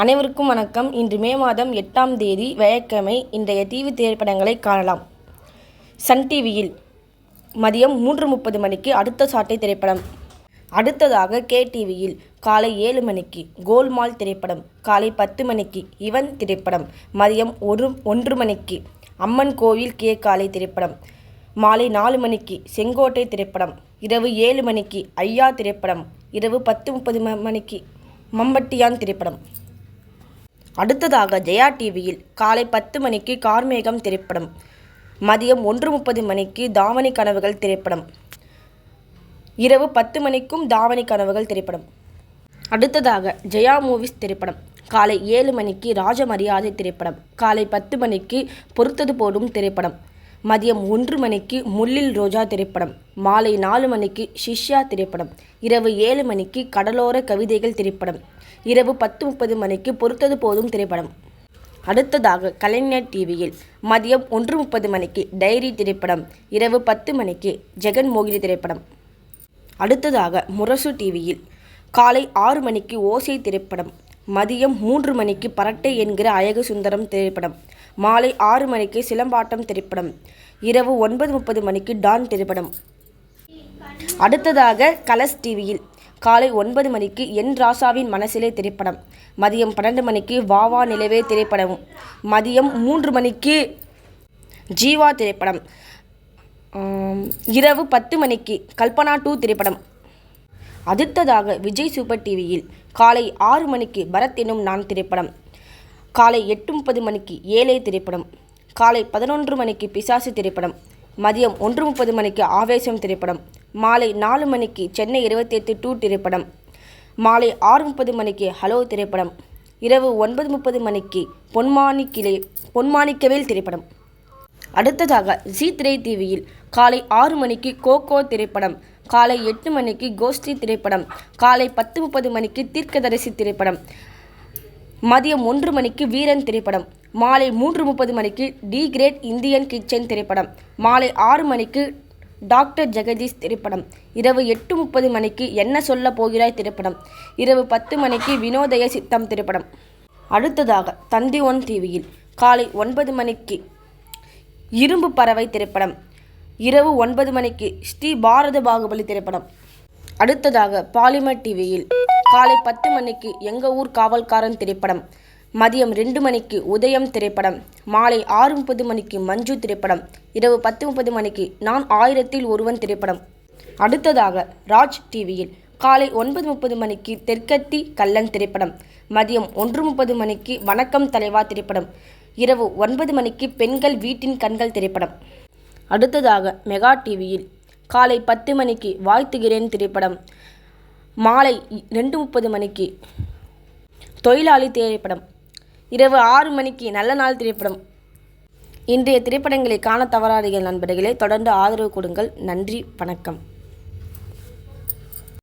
அனைவருக்கும் வணக்கம். இன்று மே மாதம் எட்டாம் தேதி வெள்ளிக்கிழமை இன்றைய டிவி திரைப்படங்களை காணலாம். சன் டிவியில் மதியம் மூன்று முப்பது மணிக்கு அடுத்த சாட்டை திரைப்படம். அடுத்ததாக கே டிவியில் காலை ஏழு மணிக்கு கோல்மால் திரைப்படம். காலை பத்து மணிக்கு இவன் திரைப்படம். மதியம் ஒரு ஒன்று மணிக்கு அம்மன் கோவில் கே காலை திரைப்படம். மாலை நாலு மணிக்கு செங்கோட்டை திரைப்படம். இரவு ஏழு மணிக்கு ஐயா திரைப்படம். இரவு பத்து முப்பது மணிக்கு மம்பட்டியான் திரைப்படம். அடுத்ததாக ஜெயா டிவியில் காலை பத்து மணிக்கு கார்மேகம் திரைப்படம் மதியம் ஒன்று முப்பது மணிக்கு தாவணி கனவுகள் திரைப்படம் இரவு பத்து மணிக்கும் தாவணி கனவுகள் திரைப்படம். அடுத்ததாக ஜெயா மூவிஸ் திரைப்படம் காலை ஏழு மணிக்கு ராஜ மரியாதை திரைப்படம் காலை பத்து மணிக்கு பொறுத்தது போடும் திரைப்படம். மதியம் ஒன்று மணிக்கு முள்ளில் ரோஜா திரைப்படம் மாலை நாலு மணிக்கு ஷிஷ்யா திரைப்படம் இரவு ஏழு மணிக்கு கடலோர கவிதைகள் திரைப்படம் இரவு பத்து முப்பது மணிக்கு பொறுத்தது போதும் திரைப்படம். அடுத்ததாக கலைஞர் டிவியில் மதியம் ஒன்று முப்பது மணிக்கு டைரி திரைப்படம் இரவு பத்து மணிக்கு ஜெகன் மோகினி திரைப்படம். அடுத்ததாக முரசு டிவியில் காலை ஆறு மணிக்கு ஓசை திரைப்படம் மதியம் மூன்று மணிக்கு பரட்டை என்கிற அழகு சுந்தரம் திரைப்படம் மாலை ஆறு மணிக்கு சிலம்பாட்டம் திரைப்படம். இரவு ஒன்பது முப்பது மணிக்கு டான் திரைப்படம். அடுத்ததாக கலர்ஸ் டிவியில் காலை ஒன்பது மணிக்கு என் ராசாவின் மனசிலே திரைப்படம். மதியம் பன்னெண்டு மணிக்கு வாவா நிலவே திரைப்படம் மதியம் மூன்று மணிக்கு ஜீவா திரைப்படம். இரவு பத்து மணிக்கு கல்பனா டூ திரைப்படம். அடுத்ததாக விஜய் சூப்பர் டிவியில் காலை ஆறு மணிக்கு பரத் எனும் நான் திரைப்படம். காலை எட்டு முப்பது மணிக்கு ஏழை திரைப்படம் காலை பதினொன்று மணிக்கு பிசாசு திரைப்படம் மதியம் ஒன்று முப்பது மணிக்கு ஆவேசம் திரைப்படம் மாலை நாலு மணிக்கு சென்னை இருபத்தி எட்டு டூ திரைப்படம் மாலை ஆறு முப்பது மணிக்கு ஹலோ திரைப்படம் இரவு ஒன்பது முப்பது மணிக்கு பொன்மாணிக்கிலே பொன்மாணிக்கவேல் திரைப்படம். அடுத்ததாக ஜி திரை டிவியில் காலை ஆறு மணிக்கு கோகோ திரைப்படம் காலை எட்டு மணிக்கு கோஷ்டி திரைப்படம் காலை பத்து முப்பது மணிக்கு தீர்க்கதரிசி திரைப்படம் மதியம் ஒன்று மணிக்கு வீரன் திரைப்படம். மாலை மூன்று முப்பது மணிக்கு டி கிரேட் இந்தியன் கிச்சன் திரைப்படம். மாலை ஆறு மணிக்கு டாக்டர் ஜெகதீஷ் திரைப்படம். இரவு எட்டு முப்பது மணிக்கு என்ன சொல்ல போகிறாய் திரைப்படம். இரவு பத்து மணிக்கு வினோதய சித்தம் திரைப்படம். அடுத்ததாக தந்தி ஒன் டிவியில் காலை ஒன்பது மணிக்கு இரும்பு பறவை திரைப்படம். இரவு ஒன்பது மணிக்கு ஸ்ரீ பாரத பாகுபலி திரைப்படம். அடுத்ததாக பாலிமர் டிவியில் காலை பத்து மணிக்கு எங்கள் ஊர் காவல்காரன் திரைப்படம். மதியம் ரெண்டு மணிக்கு உதயம் திரைப்படம். மாலை ஆறு முப்பது மணிக்கு மஞ்சு திரைப்படம். இரவு பத்து முப்பது மணிக்கு நான் ஆயிரத்தில் ஒருவன் திரைப்படம். அடுத்ததாக ராஜ் டிவியில் காலை ஒன்பது முப்பது மணிக்கு தெற்கத்தி கல்லன் திரைப்படம். மதியம் ஒன்று முப்பது மணிக்கு வணக்கம் தலைவா திரைப்படம். இரவு ஒன்பது மணிக்கு பெண்கள் வீட்டின் கண்கள் திரைப்படம். அடுத்ததாக மெகா டிவியில் காலை பத்து மணிக்கு வாழ்த்துகிறேன் திரைப்படம். மாலை ரெண்டு முப்பது மணிக்கு. தொழிலாளி திரைப்படம். இரவு ஆறு மணிக்கு நல்ல நாள் திரைப்படம். இன்றைய திரைப்படங்களை காண தவறாதீர்கள் நண்பர்களே. தொடர்ந்து ஆதரவு கொடுங்கள். நன்றி வணக்கம்.